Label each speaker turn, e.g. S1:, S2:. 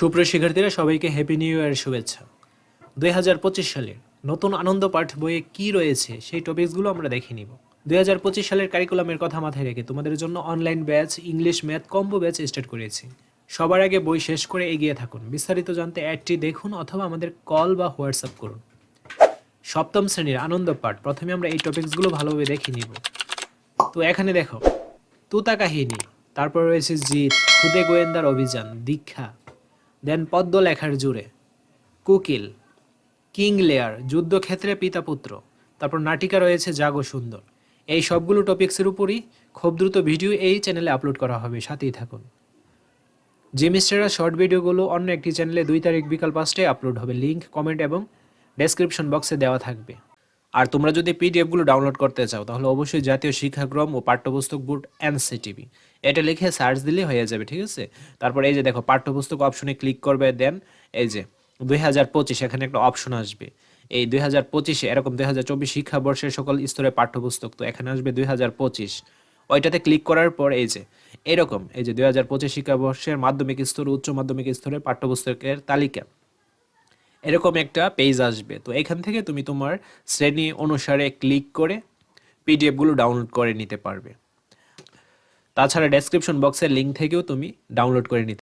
S1: সুপ্রিয় শিক্ষার্থীরা, সবাইকে হ্যাপি নিউ ইয়ারের শুভেচ্ছা। দুই হাজার পঁচিশ সালের নতুন আনন্দ পাঠ বইয়ে কি রয়েছে, সেই টপিকসগুলো আমরা দেখে নিব। দুই হাজার পঁচিশ সালের কারিকুলামের কথা মাথায় রেখে তোমাদের জন্য online batch English math combo batch start করেছি। সবার আগে বই শেষ করে এগিয়ে থাকুন। বিস্তারিত জানতে অ্যাডটি দেখুন অথবা আমাদের কল বা হোয়াটসঅ্যাপ করুন। সপ্তম শ্রেণির আনন্দ পাঠ। প্রথমে আমরা এই টপিকসগুলো ভালোভাবে দেখে নিব। তো এখানে দেখো তুতা কাহিনী তারপর রয়েছে জিত খুদে গোয়েন্দার অভিযান, দীক্ষা দেন পদ্ম লেখার জুড়ে। কুকিল কিং লেয়ার যুদ্ধক্ষেত্রে পিতা পুত্র তারপর নাটিকা রয়েছে জাগো সুন্দর। এই সবগুলো টপিক্সের উপরই খুব দ্রুত ভিডিও এই চ্যানেলে আপলোড করা হবে, সাথেই থাকুন। যে মিস্টাররা, শর্ট ভিডিওগুলো অন্য একটি চ্যানেলে দুই তারিখ বিকাল পাঁচটায় আপলোড হবে। লিঙ্ক কমেন্ট এবং ডেসক্রিপশন বক্সে দেওয়া থাকবে। আর তোমরা যদি পিডিএফগুলো ডাউনলোড করতে চাও, তাহলে অবশ্যই জাতীয় শিক্ষাক্রম ও পাঠ্যপুস্তক বোর্ড এনসিটিভি এটা লিখে সার্চ দিলে হয়ে যাবে, ঠিক আছে? তারপর এই যে দেখো, পাঠ্যপুস্তক অপশনে ক্লিক করবে দেন এই যে দুই হাজার পঁচিশ, এখানে একটা অপশন আসবে। এই দুই হাজার পঁচিশে, এরকম দুই হাজার চব্বিশ শিক্ষাবর্ষের সকল স্তরের পাঠ্যপুস্তক, তো এখানে আসবে দুই হাজার পঁচিশ। ওইটাতে ক্লিক করার পর এই যে, এরকম, এই যে দুই হাজার পঁচিশ শিক্ষাবর্ষের মাধ্যমিক স্তর, উচ্চ মাধ্যমিক স্তরের পাঠ্যপুস্তকের তালিকা। এরকম একটা পেজ আসবে। তো এখান থেকে তুমি তোমার শ্রেণি অনুসারে ক্লিক করে পিডিএফগুলো ডাউনলোড করে নিতে পারবে। তাছাড়া ডেসক্রিপশন বক্সের লিঙ্ক থেকেও তুমি ডাউনলোড করে নিতে